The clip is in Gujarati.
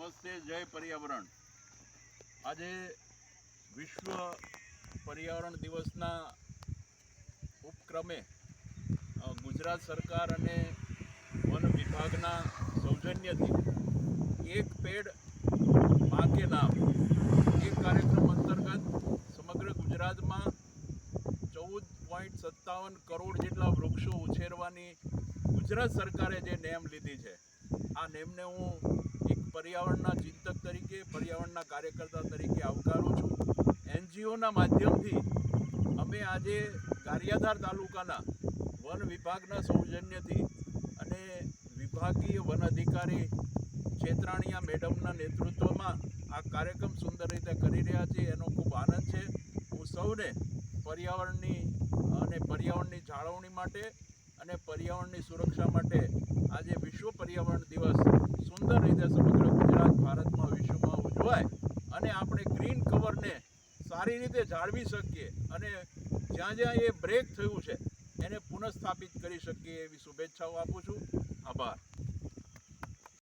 નમસ્તે, જય પર્યાવરણ. આજે વિશ્વ પર્યાવરણ દિવસના ઉપક્રમે ગુજરાત સરકાર અને વન વિભાગના સૌજન્યથી એક પેડમાં કે એ કાર્યક્રમ અંતર્ગત સમગ્ર ગુજરાતમાં ચૌદ પોઈન્ટ સત્તાવન કરોડ જેટલા વૃક્ષો ઉછેરવાની ગુજરાત સરકારે જે નેમ લીધી છે, આ નેમને હું પર્યાવરણના ચિંતક તરીકે, પર્યાવરણના કાર્યકર્તા તરીકે આવકારું છું. એનજીઓના માધ્યમથી અમે આજે ગારિયાધાર તાલુકાના વન વિભાગના સૌજન્યથી અને વિભાગીય વન અધિકારી છેતરાણીયા મેડમના નેતૃત્વમાં આ કાર્યક્રમ સુંદર રીતે કરી રહ્યા છે. એનો ખૂબ આનંદ છે. હું સૌને પર્યાવરણની અને પર્યાવરણની જાળવણી માટે અને પર્યાવરણની સુરક્ષા માટે આજે વિશ્વ પર્યાવરણ દિવસ સુંદર રીતે સમગ્ર ગુજરાત ભારતમાં, વિશ્વમાં ઉજવાય અને આપણે ગ્રીન કવરને સારી રીતે જાળવી શકીએ અને જ્યાં જ્યાં એ બ્રેક થયું છે, એને પુનઃસ્થાપિત કરી શકીએ એવી શુભેચ્છાઓ આપું છું.